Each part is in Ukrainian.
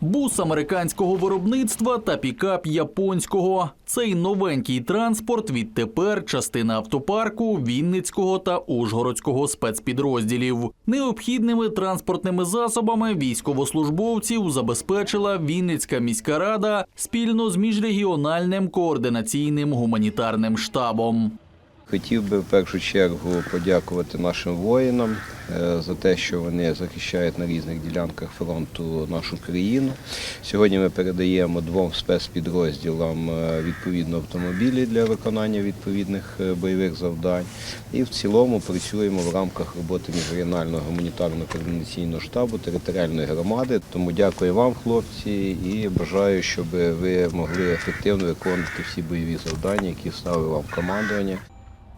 Бус американського виробництва та пікап японського. Цей новенький транспорт відтепер частина автопарку Вінницького та Ужгородського спецпідрозділів. Необхідними транспортними засобами військовослужбовців забезпечила Вінницька міська рада спільно з міжрегіональним координаційним гуманітарним штабом. Хотів би в першу чергу подякувати нашим воїнам е, за те, що вони захищають на різних ділянках фронту нашу країну. Сьогодні ми передаємо двом спецпідрозділам е, відповідно автомобілі для виконання відповідних е, бойових завдань. І в цілому працюємо в рамках роботи міжрегіонального гуманітарного координаційного штабу територіальної громади. Тому дякую вам, хлопці, і бажаю, щоб ви могли ефективно виконувати всі бойові завдання, які ставив вам командування.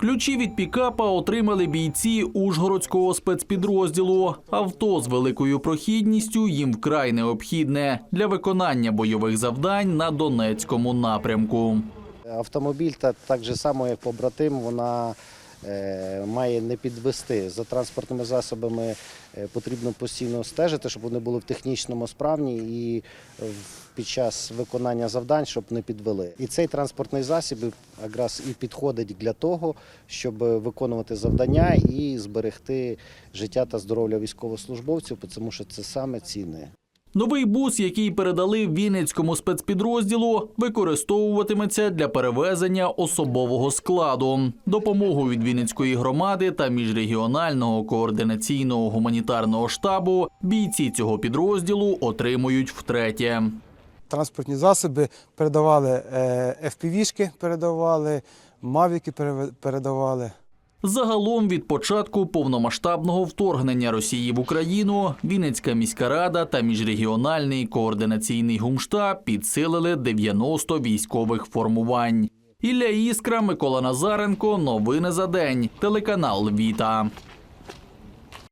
Ключі від пікапа отримали бійці Ужгородського спецпідрозділу. Авто з великою прохідністю їм вкрай необхідне для виконання бойових завдань на Донецькому напрямку. Автомобіль, та так же само, як побратим, вона має не підвести. За транспортними засобами е, потрібно постійно стежити, щоб вони були в технічному справні і під час виконання завдань, щоб не підвели. І цей транспортний засіб якраз і підходить для того, щоб виконувати завдання і зберегти життя та здоров'я військовослужбовців, тому що це саме цінне. Новий бус, який передали Вінницькому спецпідрозділу, використовуватиметься для перевезення особового складу. Допомогу від Вінницької громади та міжрегіонального координаційного гуманітарного штабу бійці цього підрозділу отримують втретє. транспортні засоби передавали е, FPV-шки, передавали, мавіки передавали. Загалом від початку повномасштабного вторгнення Росії в Україну Вінницька міська рада та міжрегіональний координаційний гумштаб підсилили 90 військових формувань. Ілля Іскра, Микола Назаренко. Новини за день. Телеканал Віта.